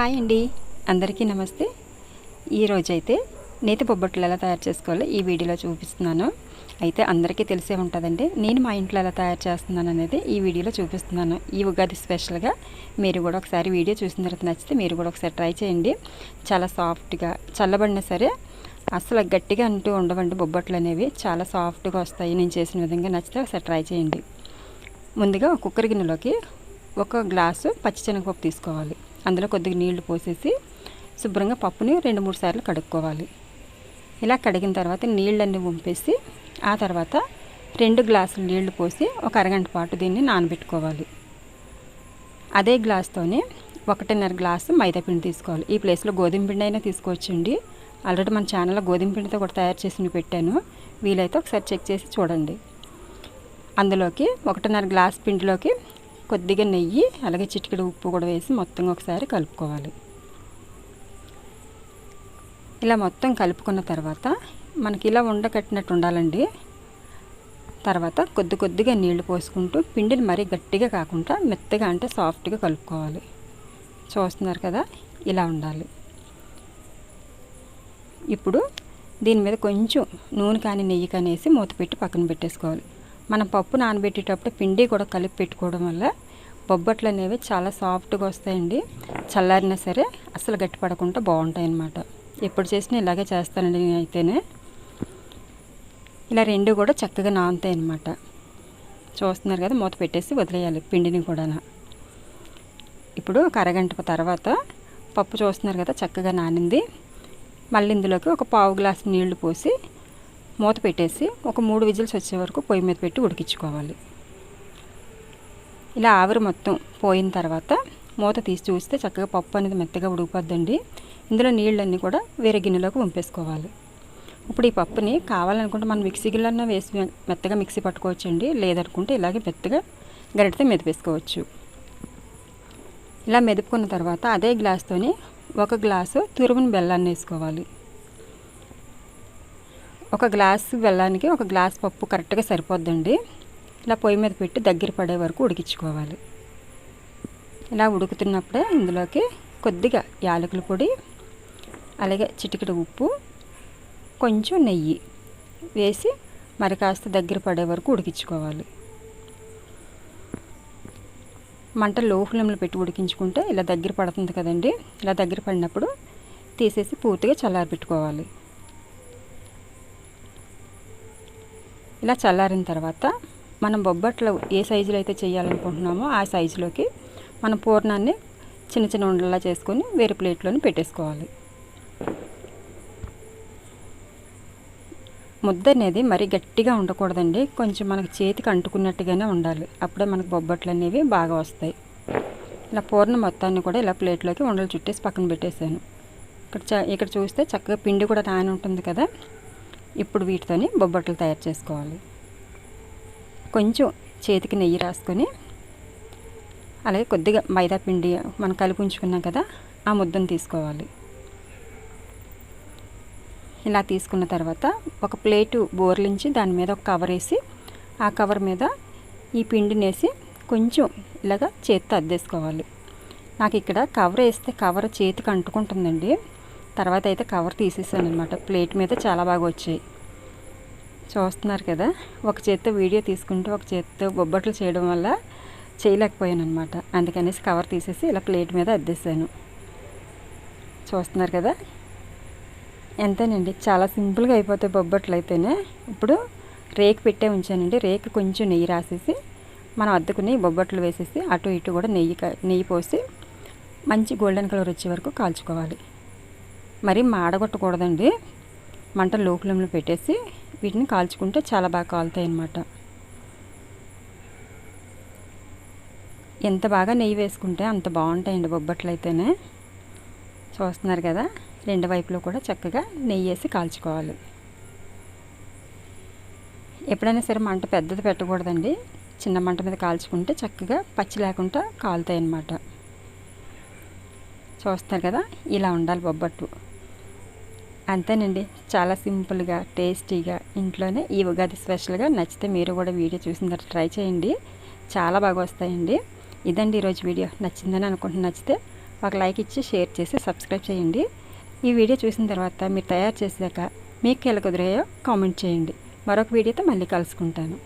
Hi అండి. అందరికీ నమస్తే. ఈరోజైతే నేతి బొబ్బట్లు ఎలా తయారు చేసుకోవాలో ఈ వీడియోలో చూపిస్తున్నాను. అయితే అందరికీ తెలిసే ఉంటుందండి నేను మా ఇంట్లో ఎలా తయారు చేస్తున్నాను అనేది ఈ వీడియోలో చూపిస్తున్నాను. ఈ ఉగాది స్పెషల్గా మీరు కూడా ఒకసారి వీడియో చూసిన తర్వాత నచ్చితే మీరు కూడా ఒకసారి ట్రై చేయండి. చాలా సాఫ్ట్గా చల్లబడినా సరే అసలు గట్టిగా అంటూ ఉండవండి బొబ్బట్లు అనేవి. చాలా సాఫ్ట్గా వస్తాయి. నేను చేసిన విధంగా నచ్చితే ఒకసారి ట్రై చేయండి. ముందుగా కుక్కర్ గిన్నెలోకి ఒక గ్లాసు పచ్చిశనగపప్పు తీసుకోవాలి. అందులో కొద్దిగా నీళ్ళు పోసేసి శుభ్రంగా పప్పుని రెండు మూడు సార్లు కడుక్కోవాలి. ఇలా కడిగిన తర్వాత నీళ్ళన్నీ వంపేసి ఆ తర్వాత రెండు గ్లాసులు నీళ్ళు పోసి ఒక అరగంట పాటు దీన్ని నానబెట్టుకోవాలి. అదే గ్లాస్తోనే ఒకటిన్నర గ్లాసు మైదా పిండి తీసుకోవాలి. ఈ ప్లేస్లో గోధుమ పిండి అయినా తీసుకోవచ్చండి. ఆల్రెడీ మన ఛానల్లో గోధుమ పిండితో కూడా తయారు చేసి పెట్టాను. వీలైతే ఒకసారి చెక్ చేసి చూడండి. అందులోకి ఒకటిన్నర గ్లాస్ పిండిలోకి కొద్దిగా నెయ్యి అలాగే చిటికెడు ఉప్పు కూడా వేసి మొత్తం ఒకసారి కలుపుకోవాలి. ఇలా మొత్తం కలుపుకున్న తర్వాత మనకి ఇలా ఉండకట్టినట్టు ఉండాలండి. తర్వాత కొద్ది కొద్దిగా నీళ్ళు పోసుకుంటూ పిండిని మరీ గట్టిగా కాకుండా మెత్తగా అంటే సాఫ్ట్గా కలుపుకోవాలి. చూస్తున్నారు కదా ఇలా ఉండాలి. ఇప్పుడు దీని మీద కొంచెం నూనె కానీ నెయ్యి కానీ వేసి మూత పెట్టి పక్కన పెట్టేసుకోవాలి. మనం పప్పు నానబెట్టేటప్పుడు పిండి కూడా కలిపి పెట్టుకోవడం వల్ల బొబ్బట్లు అనేవి చాలా సాఫ్ట్గా వస్తాయండి. చల్లారినా సరే అసలు గట్టిపడకుండా బాగుంటాయి అన్నమాట ఎప్పుడు చేసినా ఇలాగే చేస్తానండి నేను అయితేనే ఇలా రెండు కూడా చక్కగా నానుతాయి అన్నమాట చూస్తున్నారు కదా మూత పెట్టేసి వదిలేయాలి పిండిని కూడా ఇప్పుడు ఒక అరగంట తర్వాత పప్పు చూస్తున్నారు కదా చక్కగా నానింది. మళ్ళీ ఇందులోకి ఒక పావు గ్లాసు నీళ్ళు పోసి మూత పెట్టేసి ఒక మూడు విజిల్స్ వచ్చే వరకు పొయ్యి మీద పెట్టి ఉడికించుకోవాలి. ఇలా ఆవిరి మొత్తం పోయిన తర్వాత మూత తీసి చూస్తే చక్కగా పప్పు అనేది మెత్తగా ఉడికిపోద్దండి. ఇందులో నీళ్ళన్నీ కూడా వేరే గిన్నెలోకి వంపేసుకోవాలి. ఇప్పుడు ఈ పప్పుని కావాలనుకుంటే మనం మిక్సీ గిన్నెలన్నా వేసి మెత్తగా మిక్సీ పట్టుకోవచ్చండి. లేదనుకుంటే ఇలాగే మెత్తగా గరిటతో మెదిపేసుకోవచ్చు. ఇలా మెదుపుకున్న తర్వాత అదే గ్లాస్తోని ఒక గ్లాసు తురుముని బెల్లాన్ని వేసుకోవాలి. ఒక గ్లాసు బెల్లానికి ఒక గ్లాస్ పప్పు కరెక్ట్గా సరిపోద్దండి. ఇలా పొయ్యి మీద పెట్టి దగ్గర పడే వరకు ఉడికించుకోవాలి. ఇలా ఉడుకుతున్నప్పుడే ఇందులోకి కొద్దిగా యాలకుల పొడి అలాగే చిటికెడు ఉప్పు కొంచెం నెయ్యి వేసి మరి కాస్త దగ్గర పడే వరకు ఉడికించుకోవాలి. మంట లో ఫ్లేమ్లో పెట్టి ఉడికించుకుంటే ఇలా దగ్గర పడుతుంది కదండి. ఇలా దగ్గర పడినప్పుడు తీసేసి పూర్తిగా చల్లారబెట్టుకోవాలి. ఇలా చల్లారిన తర్వాత మనం బొబ్బట్లు ఏ సైజులో అయితే చేయాలనుకుంటున్నామో ఆ సైజులోకి మన పూర్ణాన్ని చిన్న చిన్న ఉండలా చేసుకొని వేరే ప్లేట్లోని పెట్టేసుకోవాలి. ముద్ద అనేది మరీ గట్టిగా ఉండకూడదండి. కొంచెం మనకు చేతికి అంటుకున్నట్టుగానే ఉండాలి. అప్పుడే మనకు బొబ్బట్లు అనేవి బాగా వస్తాయి. ఇలా పూర్ణ మొత్తాన్ని కూడా ఇలా ప్లేట్లోకి ఉండలు చుట్టేసి పక్కన పెట్టేశాను. ఇక్కడ చ ఇక్కడ చూస్తే చక్కగా పిండి కూడా నాని ఉంటుంది కదా? ఇప్పుడు వీటితోని బొబ్బట్లు తయారు చేసుకోవాలి. కొంచెం చేతికి నెయ్యి రాసుకొని అలాగే కొద్దిగా మైదా పిండి మనం కలిపి ఉంచుకున్నాం కదా ఆ ముద్దను తీసుకోవాలి. ఇలా తీసుకున్న తర్వాత ఒక ప్లేటు బోర్లించి దాని మీద ఒక కవర్ వేసి ఆ కవర్ మీద ఈ పిండిని వేసి కొంచెం ఇలాగా చేతితో అద్దేసుకోవాలి. నాకు ఇక్కడ కవర్ వేస్తే కవర్ చేతికి అంటుకుంటుందండి. తర్వాత అయితే కవర్ తీసేసాను అనమాట ప్లేట్ మీద చాలా బాగా వచ్చాయి. చూస్తున్నారు కదా ఒక చేత్తో వీడియో తీసుకుంటూ ఒక చేత్తో బొబ్బట్లు చేయడం వల్ల చేయలేకపోయాను అనమాట అందుకనేసి కవర్ తీసేసి ఇలా ప్లేట్ మీద అద్దేశాను. చూస్తున్నారు కదా? ఎంతేనండి? చాలా సింపుల్గా అయిపోతాయి బొబ్బట్లు అయితేనే. ఇప్పుడు రేకు పెట్టే ఉంచానండి. రేకు కొంచెం నెయ్యి రాసేసి మనం అద్దుకుని బొబ్బట్లు వేసేసి అటు ఇటు కూడా నెయ్యి నెయ్యి పోసి మంచి గోల్డెన్ కలర్ వచ్చే వరకు కాల్చుకోవాలి. మరి మాడగొట్టకూడదండి. మంట లో ఫ్లేమ్లో పెట్టేసి వీటిని కాల్చుకుంటే చాలా బాగా కాలుతాయి అన్నమాట. ఎంత బాగా నెయ్యి వేసుకుంటే అంత బాగుంటాయండి బొబ్బట్లు అయితేనే చూస్తున్నారు కదా రెండు వైపులో కూడా చక్కగా నెయ్యి వేసి కాల్చుకోవాలి. ఎప్పుడైనా సరే మంట పెద్దది పెట్టకూడదండి. చిన్న మంట మీద కాల్చుకుంటే చక్కగా పచ్చి లేకుండా కాలుతాయి అన్నమాట చూస్తారు కదా ఇలా ఉండాలి బొబ్బట్టు అంతేనండి. చాలా సింపుల్గా టేస్టీగా ఇంట్లోనే ఈ ఉగాది స్పెషల్గా నచ్చితే మీరు కూడా వీడియో చూసిన తర్వాత ట్రై చేయండి. చాలా బాగా వస్తాయండి. ఇదండి ఈరోజు వీడియో. నచ్చిందని అనుకుంటున్నా నచ్చితే ఒక లైక్ ఇచ్చి షేర్ చేసి సబ్స్క్రైబ్ చేయండి. ఈ వీడియో చూసిన తర్వాత మీరు తయారు చేసాక మీకు ఎలా కుదిరాయో కామెంట్ చేయండి. మరొక వీడియోతో మళ్ళీ కలుసుకుంటాను.